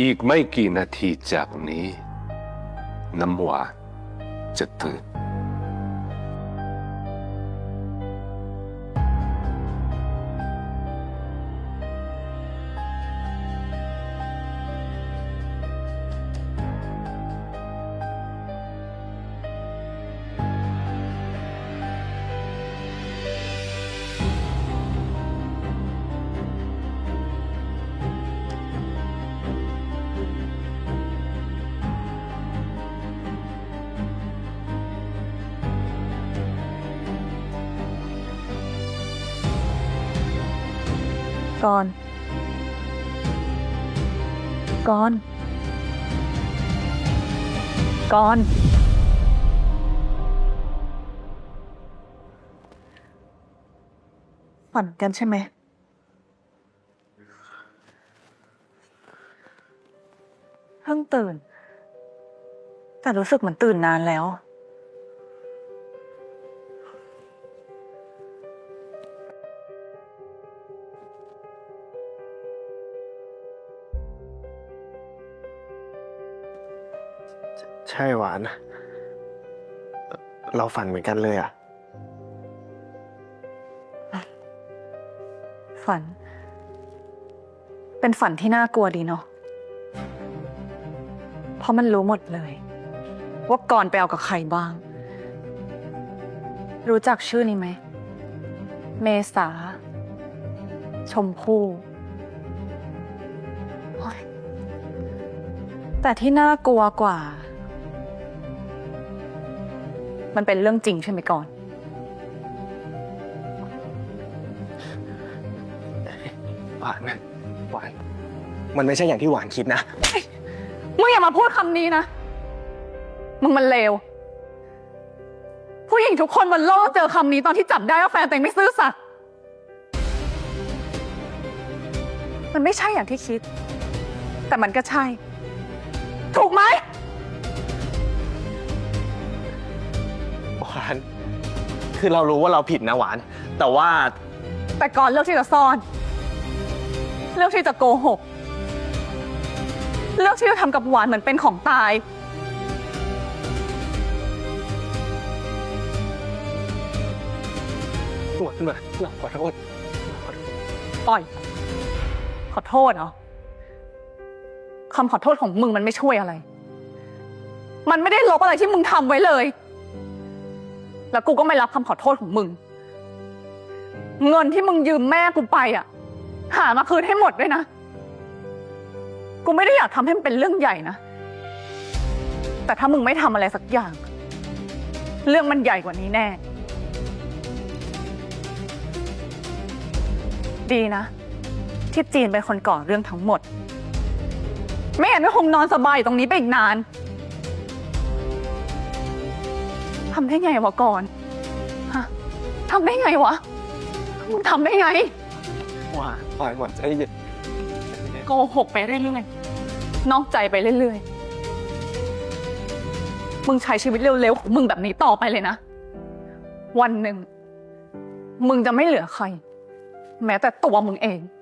อีกไม่กี่นาทีจากนี้ น้ำหวานจะตื่น ก่อนก่อนก่อนฝันกันใช่ไหม เพิ่งตื่น แต่รู้สึกเหมือนตื่นนานแล้ว ใช่หวาน เราฝันเหมือนกันเลยอะ ฝัน เป็นฝันที่น่ากลัวดีเนาะ เพราะมันรู้หมดเลย ว่าก่อนไปเอากับใครบ้าง รู้จักชื่อนี้ไหม เมษา ชมพู่แต่ที่น่ากลัวกว่า มันเป็นเรื่องจริงใช่ไหมก่อน หวานนะหวาน มันไม่ใช่อย่างที่หวานคิดนะ มึงอย่ามาพูดคำนี้นะ มึงมันเลว ผู้หญิงทุกคนบนโลกเจอคำนี้ตอนที่จับได้ว่าแฟนตัวเองไม่ซื่อสัตย์ มันไม่ใช่อย่างที่คิด แต่มันก็ใช่ ถูกไหม คือเรารู้ว่าเราผิดนะหวาน แต่ว่าแต่ก่อนเลือกที่จะซ่อน เลือกที่จะโกหก เลือกที่จะทำกับหวานเหมือนเป็นของตาย หวานมาเราขอโทษปล่อย ขอโทษเหรอคำขอโทษของมึงมันไม่ช่วยอะไร มันไม่ได้ลบอะไรที่มึงทำไว้เลย แล้วกูก็ไม่รับคำขอโทษของมึง เงินที่มึงยืมแม่กูไปอะ หามาคืนให้หมดด้วยนะ กูไม่ได้อยากทำให้มันเป็นเรื่องใหญ่นะ แต่ถ้ามึงไม่ทำอะไรสักอย่าง เรื่องมันใหญ่กว่านี้แน่ ดีนะที่จีนเป็นคนก่อเรื่องทั้งหมด ไม่งั้นก็คงนอนสบายอยู่ตรงนี้ไปอีกนาน ทำได้ไงวะก่อน ฮะทำได้ไงวะ มึงทำได้ไงหวานหวานหวานใจเย็นโกหกไปเรื่อยๆ นอกใจไปเรื่อยๆ มึงใช้ชีวิตเร็วๆของมึงแบบนี้ต่อไปเลยนะ วันหนึ่ง มึงจะไม่เหลือใคร แม้แต่ตัวมึงเองห